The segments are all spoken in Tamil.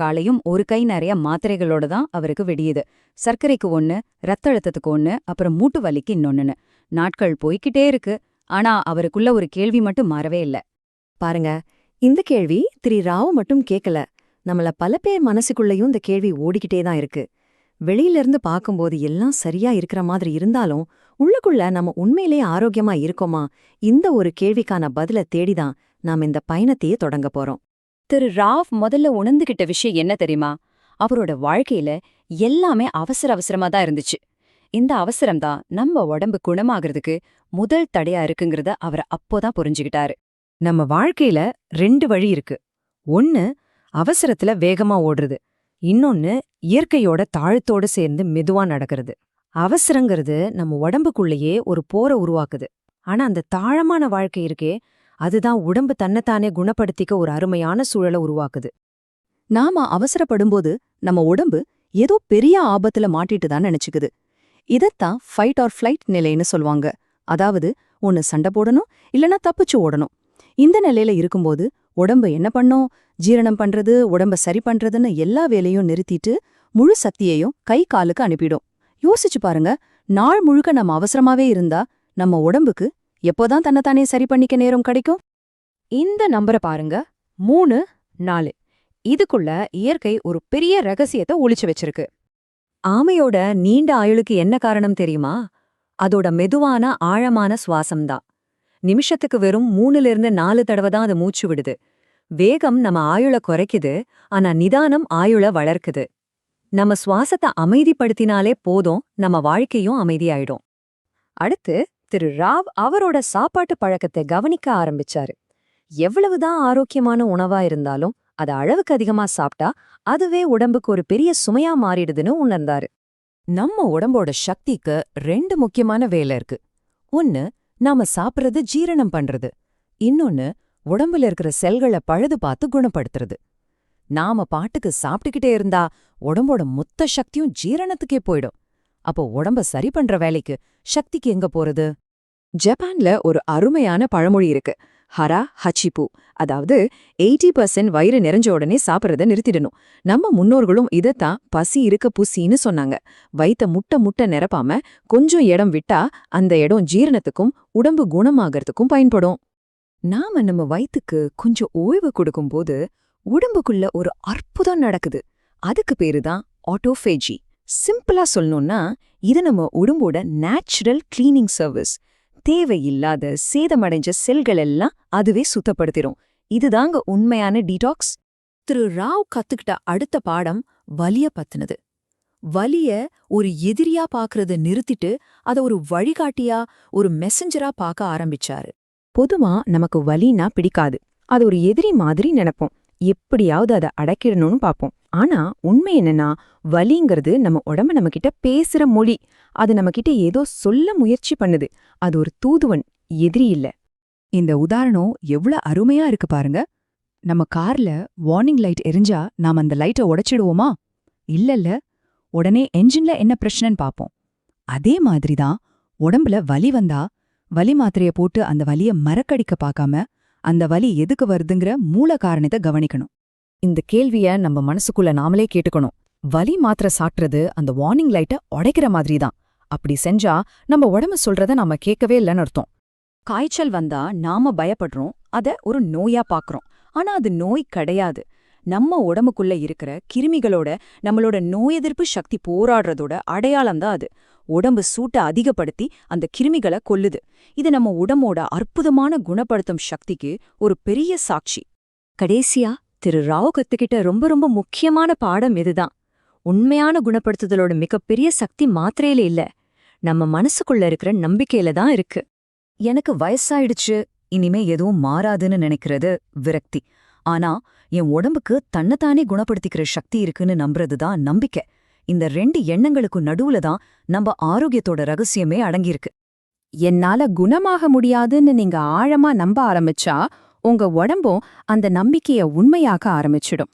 காலையும் ஒரு கை நிறைய மாத்திரைகளோட தான் அவருக்கு வெடியுது. சர்க்கரைக்கு ஒன்று ரத்த அழுத்தத்துக்கு ஒன்று அப்புறம் மூட்டு வலிக்கு இன்னொன்னுன்னு. நாட்கள் போய்க்கிட்டே இருக்கு. ஆனா அவருக்குள்ள ஒரு கேள்வி மட்டும் மாறவே இல்ல. பாருங்க இந்த கேள்வி திரு ராவ் மட்டும் கேட்கல நம்மள பல பேர் மனசுக்குள்ளேயும் இந்த கேள்வி ஓடிக்கிட்டே தான் இருக்கு. வெளியிலிருந்து பார்க்கும்போது எல்லாம் சரியா இருக்கிற மாதிரி இருந்தாலும் உள்ளுக்குள்ள நம்ம உண்மையிலே ஆரோக்கியமா இருக்கோமா? இந்த ஒரு கேள்விக்கான பதில தேடிதான் நாம் இந்த பயணத்தையே தொடங்க போறோம். திரு ராவ் முதல்ல உணர்ந்துகிட்ட விஷயம் என்ன தெரியுமா? அவரோட வாழ்க்கையில எல்லாமே அவசர அவசரமா தான் இருந்துச்சு. இந்த அவசரம் தான் நம்ம உடம்பு குணமாகறதுக்கு முதல் தடையா இருக்குங்கிறத அவர் அப்போதான் புரிஞ்சுகிட்டாரு. நம்ம வாழ்க்கையில ரெண்டு வழி இருக்கு. ஒன்னு அவசரத்துல வேகமா ஓடுறது. இன்னொன்னு இயற்கையோட தாழ்த்தோட சேர்ந்து மெதுவா நடக்கிறது. அவசரங்கிறது நம்ம உடம்புக்குள்ளேயே ஒரு போரை உருவாக்குது. ஆனா அந்த தாழமான வாழ்க்கை இருக்கே அதுதான் உடம்பு தன்னைத்தானே குணப்படுத்திக்க ஒரு அருமையான சூழலை உருவாக்குது. நாம அவசரப்படும்போது நம்ம உடம்பு ஏதோ பெரிய ஆபத்துல மாட்டிட்டு தான் நினைச்சுக்குது. இதத்தான் ஃபைட் ஆர் ஃப்ளைட் நிலைன்னு சொல்லுவாங்க. அதாவது ஒன்னு சண்டை போடணும் இல்லனா தப்பிச்சு ஓடணும். இந்த நிலையில இருக்கும்போது உடம்பு என்ன பண்ணும்? ஜீரணம் பண்றது உடம்ப சரி பண்றதுன்னு எல்லா வேலையும் நிறுத்திட்டு முழு சக்தியையும் கை காலுக்கு அனுப்பிடும். யோசிச்சு பாருங்க நாள் முழுக்க நம்ம அவசரமாவே இருந்தா நம்ம உடம்புக்கு எப்போதான் தன்னைத்தானே சரி பண்ணிக்க நேரம் கிடைக்கும்? இந்த நம்பரை பாருங்க. மூணு நாலு. இதுக்குள்ள இயற்கை ஒரு பெரிய ரகசியத்தை ஒளிச்சு வச்சிருக்கு. ஆமையோட நீண்ட ஆயுளுக்கு என்ன காரணம் தெரியுமா? அதோட மெதுவான ஆழமான சுவாசம்தான். நிமிஷத்துக்கு வெறும் மூணுல இருந்து நாலு தடவை தான் அது மூச்சு விடுது. வேகம் நம்ம ஆயுள குறைக்குது ஆனா நிதானம் ஆயுள வளர்க்குது. நம்ம சுவாசத்தை அமைதிப்படுத்தினாலே போதும் நம்ம வாழ்க்கையும் அமைதியாயிடும். அடுத்து திரு ராவ் அவரோட சாப்பாட்டு பழக்கத்தை கவனிக்க ஆரம்பிச்சாரு. எவ்வளவுதான் ஆரோக்கியமான உணவா இருந்தாலும் அது அளவுக்கு அதிகமா சாப்பிட்டா அதுவே உடம்புக்கு ஒரு பெரிய சுமையா மாறிடுதுன்னு உணர்ந்தாரு. நம்ம உடம்போட சக்திக்கு ரெண்டு முக்கியமான வேலை இருக்கு. ஒன்னு நாம சாப்பிடுறது ஜீரணம் பண்றது. இன்னொன்னு உடம்புல இருக்கிற செல்களை பழுது பார்த்து குணப்படுத்துறது. நாம பாட்டுக்கு சாப்பிட்டுக்கிட்டே இருந்தா உடம்போட மொத்த சக்தியும் ஜீரணத்துக்கே போயிடும். அப்போ உடம்ப சரி பண்ற வேலைக்கு சக்திக்கு எங்க போறது? ஜப்பான்ல ஒரு அருமையான பழமொழி இருக்கு. ஹரா ஹச்சிபு. அதாவது எயிட்டி பர்சன்ட் வயிறு நிறைஞ்ச உடனே சாப்பிட்றத நிறுத்திடணும். நம்ம முன்னோர்களும் இதத்தான் பசி இருக்க புசின்னு சொன்னாங்க. வயித்த முட்டை முட்டை நிரப்பாம கொஞ்சம் இடம் விட்டா அந்த இடம் ஜீரணத்துக்கும் உடம்பு குணமாகறதுக்கும் பயன்படும். நாம நம்ம வயித்துக்கு கொஞ்சம் ஓய்வு கொடுக்கும்போது உடம்புக்குள்ள ஒரு அற்புதம் நடக்குது. அதுக்கு பேரு தான் ஆட்டோஃபேஜி. சிம்பிளா சொல்லணும்னா இது நம்ம உடம்போட நேச்சுரல் கிளீனிங் சர்வீஸ் தேவையில்லாத சேதமடைஞ்ச செல்கள் எல்லாம் அதுவே சுத்தப்படுத்திரும் இதுதாங்க உண்மையான டீடாக்ஸ் திரு ராவ் கத்துக்கிட்ட அடுத்த பாடம் வலிய பத்தினது வலிய ஒரு எதிரியா பாக்குறத நிறுத்திட்டு அத ஒரு வழிகாட்டியா ஒரு மெசஞ்சரா பார்க்க ஆரம்பிச்சாரு பொதுவா நமக்கு வலினா பிடிக்காது அது ஒரு எதிரி மாதிரி நினைப்போம் எப்படியாவது அதை அடக்கிடணும்னு பார்ப்போம் ஆனா உண்மை என்னன்னா வலிங்கிறது நம்ம உடம்ப நம்ம கிட்ட பேசுற மொழி. அது நம்ம கிட்ட ஏதோ சொல்ல முயற்சி பண்ணுது. அது ஒரு தூதுவன் எதிரி இல்ல. இந்த உதாரணம் எவ்வளவு அருமையா இருக்கு பாருங்க. நம்ம கார்ல வார்னிங் லைட் எரிஞ்சா நாம அந்த லைட்டை உடைச்சிடுவோமா? இல்லல்ல. உடனே என்ஜின்ல என்ன பிரச்சனைன்னு பாப்போம். அதே மாதிரி தான் உடம்புல வலி வந்தா வலி மாத்திரைய போட்டு அந்த வலிய மறக்கடிக்க பார்க்காம அந்த வலி எதுக்கு வருதுங்கிற மூல காரணத்தை கவனிக்கணும். இந்த கேள்விய நம்ம மனசுக்குள்ள நாமளே கேட்டுக்கணும். வலி மாத்திர சாட்டுறது அந்த வார்னிங் லைட்டை உடைக்கிற மாதிரி தான் அப்படி செஞ்சா நம்ம உடம்பு சொல்றத நாம கேட்கவே இல்லைன்னு அர்த்தம். காய்ச்சல் வந்தா நாம பயப்படுறோம் அத ஒரு நோயா பாக்குறோம். ஆனா அது நோய் கிடையாது. நம்ம உடம்புக்குள்ள இருக்கிற கிருமிகளோட நம்மளோட நோய் எதிர்ப்பு சக்தி போராடுறதோட அடையாளம் தான் அது. உடம்பு சூட்டை அதிகப்படுத்தி அந்த கிருமிகளை கொல்லுது. இது நம்ம உடம்போட அற்புதமான குணப்படுத்தும் சக்திக்கு ஒரு பெரிய சாட்சி. கடைசியா திரு ராவ் கத்துக்கிட்ட ரொம்ப ரொம்ப முக்கியமான பாடம் இதுதான். உண்மையான குணப்படுத்துதலோட மிகப்பெரிய சக்தி மாத்திரையில இல்ல. நம்ம மனசுக்குள்ள இருக்கிற நம்பிக்கையில தான் இருக்கு. எனக்கு வயசாயிடுச்சு இனிமே எதுவும் மாறாதுன்னு நினைக்கிறது விரக்தி. ஆனா என் உடம்புக்கு தன்னைத்தானே குணப்படுத்திக்கிற சக்தி இருக்குன்னு நம்புறதுதான் நம்பிக்கை. இந்த ரெண்டு எண்ணங்களுக்கு நடுவுல தான் நம்ம ஆரோக்கியத்தோட ரகசியமே அடங்கியிருக்கு. என்னால குணமாக முடியாதுன்னு நீங்க ஆழமா நம்ப ஆரம்பிச்சா உங்க உடம்பும் அந்த நம்பிக்கைய உண்மையாக்க ஆரம்பிச்சிடும்.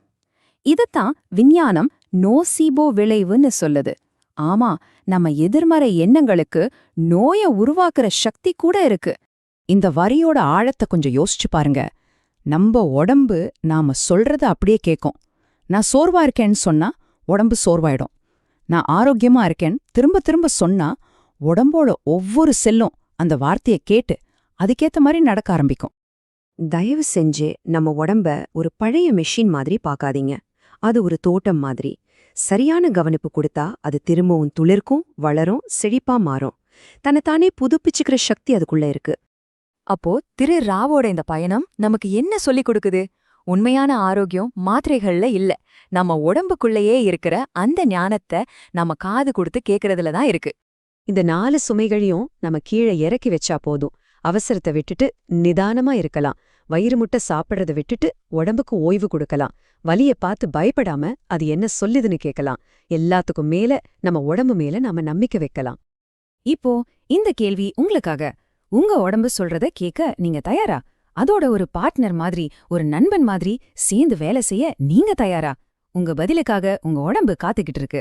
இதத்தான் விஞ்ஞானம் நோசீபோ விளைவுன்னு சொல்லுது. ஆமா நம்ம எதிர்மறை எண்ணங்களுக்கு நோய உருவாக்குற சக்தி கூட இருக்கு. இந்த வரியோட ஆழத்தை கொஞ்சம் யோசிச்சு பாருங்க. நம்ம உடம்பு நாம சொல்றத அப்படியே கேட்கும் நான் சோர்வா இருக்கேன்னு சொன்னா உடம்பு சோர்வாயிடும். நான் ஆரோக்கியமா இருக்கேன் திரும்ப திரும்ப சொன்னா உடம்போட ஒவ்வொரு செல்லும் அந்த வார்த்தையை கேட்டு அதுக்கேத்த மாதிரி நடக்க ஆரம்பிக்கும். தயவு செஞ்சு நம்ம உடம்ப ஒரு பழைய மெஷின் மாதிரி பார்க்காதீங்க. அது ஒரு தோட்டம் மாதிரி. சரியான கவனிப்பு கொடுத்தா அது திரும்பவும் துளிர்க்கும் வளரும் செழிப்பா மாறும். தன்னைத்தானே புதுப்பிச்சுக்கிற சக்தி அதுக்குள்ள இருக்கு. அப்போ திரு ராவோட இந்த பயணம் நமக்கு என்ன சொல்லிக் கொடுக்குது? உண்மையான ஆரோக்கியம் மாத்திரைகள்ல இல்ல. நம்ம உடம்புக்குள்ளேயே இருக்கிற அந்த ஞானத்தை நம்ம காது கொடுத்து கேக்குறதுல தான் இருக்கு. இந்த நாலு சுமைகளையும் நம்ம கீழே இறக்கி வச்சா போதும். அவசரத்தை விட்டுட்டு நிதானமா இருக்கலாம். வயிறு முட்டை சாப்பிட்றத விட்டுட்டு உடம்புக்கு ஓய்வு கொடுக்கலாம். வலிய பார்த்து பயப்படாம அது என்ன சொல்லுதுன்னு கேட்கலாம் எல்லாத்துக்கும் மேல நம்ம உடம்பு மேல நாம நம்பிக்கை வைக்கலாம். இப்போ இந்த கேள்வி உங்களுக்காக. உங்க உடம்பு சொல்றத கேட்க நீங்க தயாரா? அதோட ஒரு பார்ட்னர் மாதிரி ஒரு நண்பன் மாதிரி சேர்ந்து வேலை செய்ய நீங்க தயாரா? உங்க பதிலுக்காக உங்க உடம்பு காத்துக்கிட்டு இருக்கு.